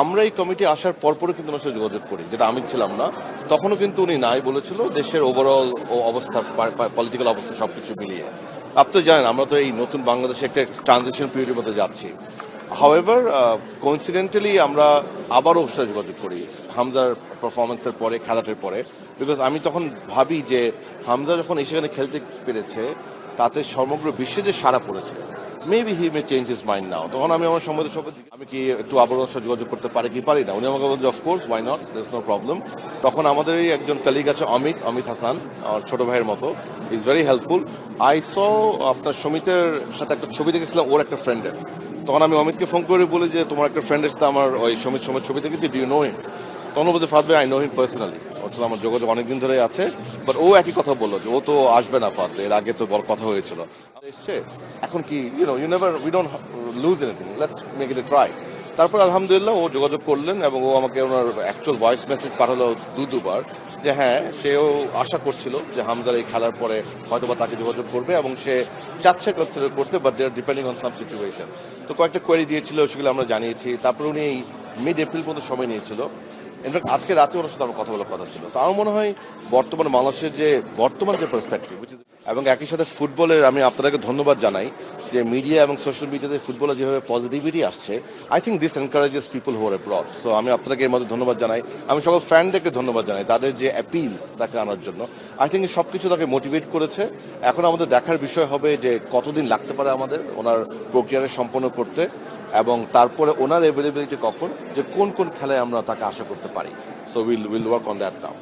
আমরা এই কমিটি আসার পরপরও কিন্তু ওনার সাথে যোগাযোগ করি, যেটা আমি ছিলাম না। তখনও কিন্তু উনি নাই বলেছিল, দেশের ওভারঅল ও অবস্থা পলিটিক্যাল অবস্থা সবকিছু মিলিয়ে। আপনি জানেন, আমরা তো এই নতুন বাংলাদেশে একটা ট্রানজিশন পিরিয়ডের মধ্যে যাচ্ছি। হাওয়েভার কোইন্সিডেন্টালি আমরা আবারও ওর সাথে যোগাযোগ করি, হামজার পারফরমেন্সের পরে, খেলাটার পরে। বিকজ আমি তখন ভাবি যে হামজা যখন সেখানে খেলতে পেরেছে, তাতে সমগ্র বিশ্বে যে সারা পড়েছে maybe he may change his mind now তখন আমি আমার সম্বন্ধে সব আমি কি একটু আবার ওর সাথে যোগাযোগ করতে পারি কি পারি না? উনি আমাকে বলছে of course why not there no problem তখন আমাদেরই একজন কলিগ আছে, অমিত অমিত হাসান, আমার ছোট ভাইয়ের মতো। Is very helpful I saw আপনার সমিতের সাথে একটা ছবি দেখেছিলাম, ওর একটা ফ্রেন্ডের তখন আমি অমিতকে ফোন করে বলি যে, তোমার একটা ফ্রেন্ডের সাথে আমার ওই সমিত সমিত ছবি দেখেছি ডিউ নো হিম তখন ও বলছে ফাদ ভাই আই নো হিম পার্সোনালি সাথে আমার যোগাযোগ অনেকদিন ধরে আছে। বাট ও একই কথা বলল যে ও তো আসবে না ফাদ, এর আগে তো বড় কথা হয়েছিল। এসছে। এখন কি you know you never we don't lose anything let's make it try তারপর আলহামদুলিল্লাহ ও যোগাযোগ করলেন এবং ও আমাকে ওনার অ্যাকচুয়াল ভয়েস মেসেজ পাঠালো দু দুবার যে হ্যাঁ সেও আশা করছিল যে হামজার এই খেলার পরে হয়তো বা তাকে যোগাযোগ করবে এবং সে চাচ্ছে কনসিডার করতে but they are depending on some situation তো কয়েকটা কোয়েরি দিয়েছিল, সেগুলো আমরা জানিয়েছি। তারপরে উনি এই মিড এপ্রিল পর্যন্ত সময় নিয়েছিল। ইনফ্যাক্ট আজকে রাতে ওর সাথে আমার কথা বলার কথা ছিল। আমার মনে হয় বর্তমান বাংলাদেশের যে, বর্তমান যে পার্সপেক্টিভ এবং একই সাথে ফুটবলের আমি আপনাদেরকে ধন্যবাদ জানাই যে মিডিয়া এবং সোশ্যাল মিডিয়াতে ফুটবলে যেভাবে পজিটিভিটি আসছে I think this encourages people who are broad so আমি আপনাকে এর মধ্যে ধন্যবাদ জানাই। আমি সকল ফ্যানদেরকে ধন্যবাদ জানাই, তাদের যে অ্যাপিল তাকে আনার জন্য। আই থিঙ্ক সব কিছু তাকে মোটিভেট করেছে। এখন আমাদের দেখার বিষয় হবে যে কতদিন লাগতে পারে আমাদের ওনার প্রক্রিয়াটা সম্পন্ন করতে। এবং তারপরে ওনার অ্যাভেলেবিলিটি কখন? যে কোন কোন খেলায় আমরা তাকে আশা করতে পারি। So will will work on that now